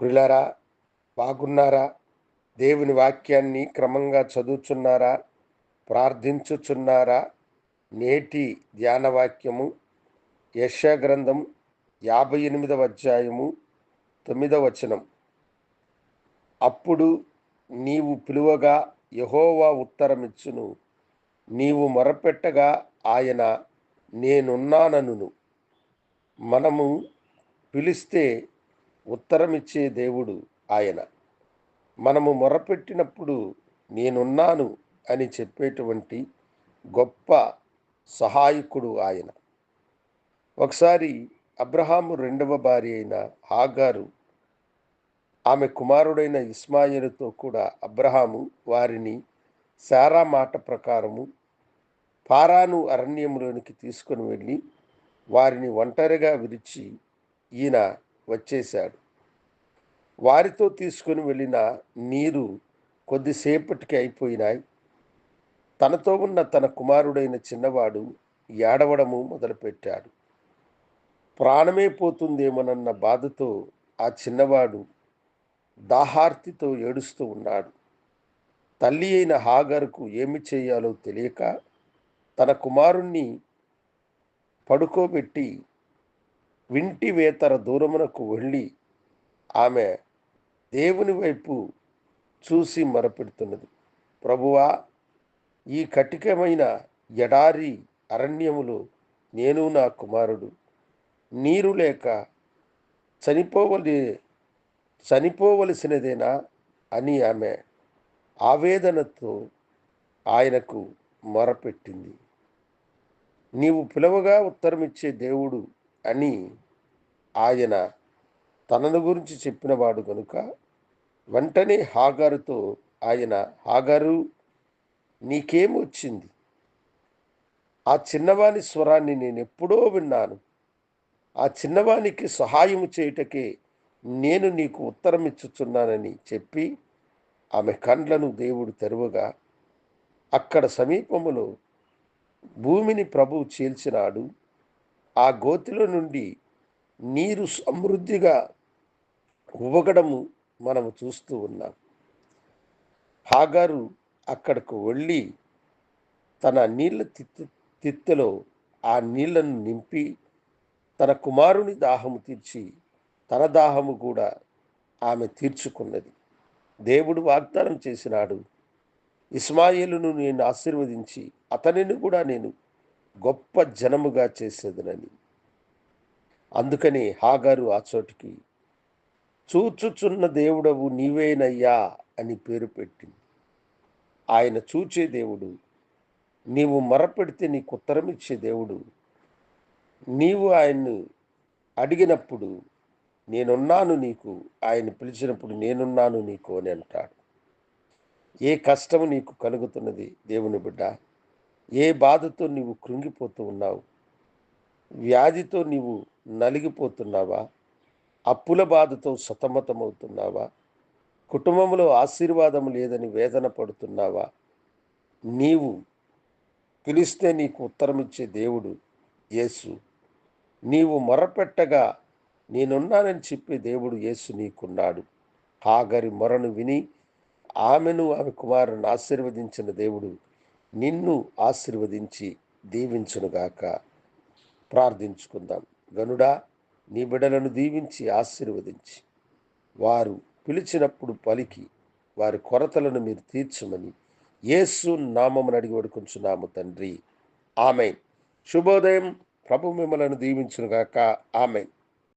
ప్రిలరా బాగున్నారా? దేవుని వాక్యాన్ని క్రమంగా చదువుచున్నారా? ప్రార్థించుచున్నారా? నేటి ధ్యానవాక్యము గ్రంథం యాభై ఎనిమిదవ అధ్యాయము తొమ్మిదవ వచనం. అప్పుడు నీవు పిలువగా యహోవా ఉత్తరమిచ్చును. నీవు మొరపెట్టగా ఆయన నేనున్నానను మనము పిలిస్తే ఉత్తరమిచ్చే దేవుడు ఆయన. మనము మొరపెట్టినప్పుడు నేనున్నాను అని చెప్పేటువంటి గొప్ప సహాయకుడు ఆయన. ఒకసారి అబ్రహాము రెండవ భార్య అయిన హాగారు ఆమె కుమారుడైన ఇస్మాయిలుతో కూడా అబ్రహాము వారిని శారా మాట ప్రకారము పారాను అరణ్యంలోనికి తీసుకుని వెళ్ళి వారిని ఒంటరిగా విరిచి ఈయన వచ్చేశాడు. వారితో తీసుకుని వెళ్ళిన నీరు కొద్దిసేపటికి అయిపోయినాయి. తనతో ఉన్న తన కుమారుడైన చిన్నవాడు ఏడవడము మొదలుపెట్టాడు. ప్రాణమే పోతుందేమోనన్న బాధతో ఆ చిన్నవాడు దాహార్తితో ఏడుస్తూ ఉన్నాడు. తల్లి అయిన హాగర్కు ఏమి చేయాలో తెలియక తన కుమారుణ్ణి పడుకోబెట్టి వింటి వేతర దూరమునకు వెళ్ళి ఆమె దేవుని వైపు చూసి మరపెడుతున్నది. ప్రభువా ఈ కటికమైన ఎడారి అరణ్యములు నేను నా కుమారుడు. నీరు లేక చనిపోవలి చనిపోవలసినదేనా అని ఆమె ఆవేదనతో ఆయనకు మొరపెట్టింది. నీవు పిలవగా ఉత్తరమిచ్చే దేవుడు అని ఆయన తనను గురించి చెప్పినవాడు కనుక వెంటనే హాగారుతో ఆయన హాగారు నీకేమొచ్చింది ఆ చిన్నవాని స్వరాన్ని నేను ఎప్పుడో విన్నాను. ఆ చిన్నవానికి సహాయము చేయుటకే నేను నీకు ఉత్తరం ఇచ్చుచున్నానని చెప్పి ఆమె కండ్లను దేవుడు తెరువగా అక్కడ సమీపములో భూమిని ప్రభువు చీల్చినాడు. ఆ గోతిలో నుండి నీరు సమృద్ధిగా ఉవ్వగడము మనము చూస్తూ ఉన్నాం. హాగారు అక్కడకు వెళ్ళి తన నీళ్ళ తిత్తు తిత్తెలో ఆ నీళ్ళను నింపి తన కుమారుని దాహము తీర్చి తన దాహము కూడా ఆమె తీర్చుకున్నది. దేవుడు వాగ్దానం చేసినాడు ఇస్మాయిలును నేను ఆశీర్వదించి అతనిని కూడా నేను గొప్ప జనముగా చేసేదనని. అందుకని హాగారు ఆ చోటికి చూచుచున్న దేవుడవు నీవేనయ్యా అని పేరు పెట్టింది. ఆయన చూచే దేవుడు నీవు మొరపెడితే నీకు ఉత్తరం ఇచ్చే దేవుడు. నీవు ఆయన్ను అడిగినప్పుడు నేనున్నాను నీకు ఆయన పిలిచినప్పుడు నేనున్నాను నీకు అని అంటాడు. ఏ కష్టము నీకు కలుగుతున్నది దేవుని బిడ్డ? ఏ బాధతో నీవు కృంగిపోతూ ఉన్నావు? వ్యాధితో నీవు నలిగిపోతున్నావా? అప్పుల బాధతో సతమతమవుతున్నావా? కుటుంబంలో ఆశీర్వాదం లేదని వేదన పడుతున్నావా? నీవు పిలిస్తే నీకు ఉత్తరమిచ్చే దేవుడు యేసు. నీవు మొరపెట్టగా నేనున్నానని చెప్పే దేవుడు యేసు నీకున్నాడు. హాగరి మొరను విని ఆమెను ఆమె కుమారుని ఆశీర్వదించిన దేవుడు నిన్ను ఆశీర్వదించి దీవించునుగాక. ప్రార్థించుకుందాం. గనుడా నీ బిడలను దీవించి ఆశీర్వదించి. వారు పిలిచినప్పుడు పలికి వారి కొరతలను మీరు తీర్చమని యేసు నామమును అడిగి వడుకుంటున్నాము తండ్రి. ఆమె శుభోదయం. ప్రభు మిమ్మలను దీవించునుగాక. ఆమె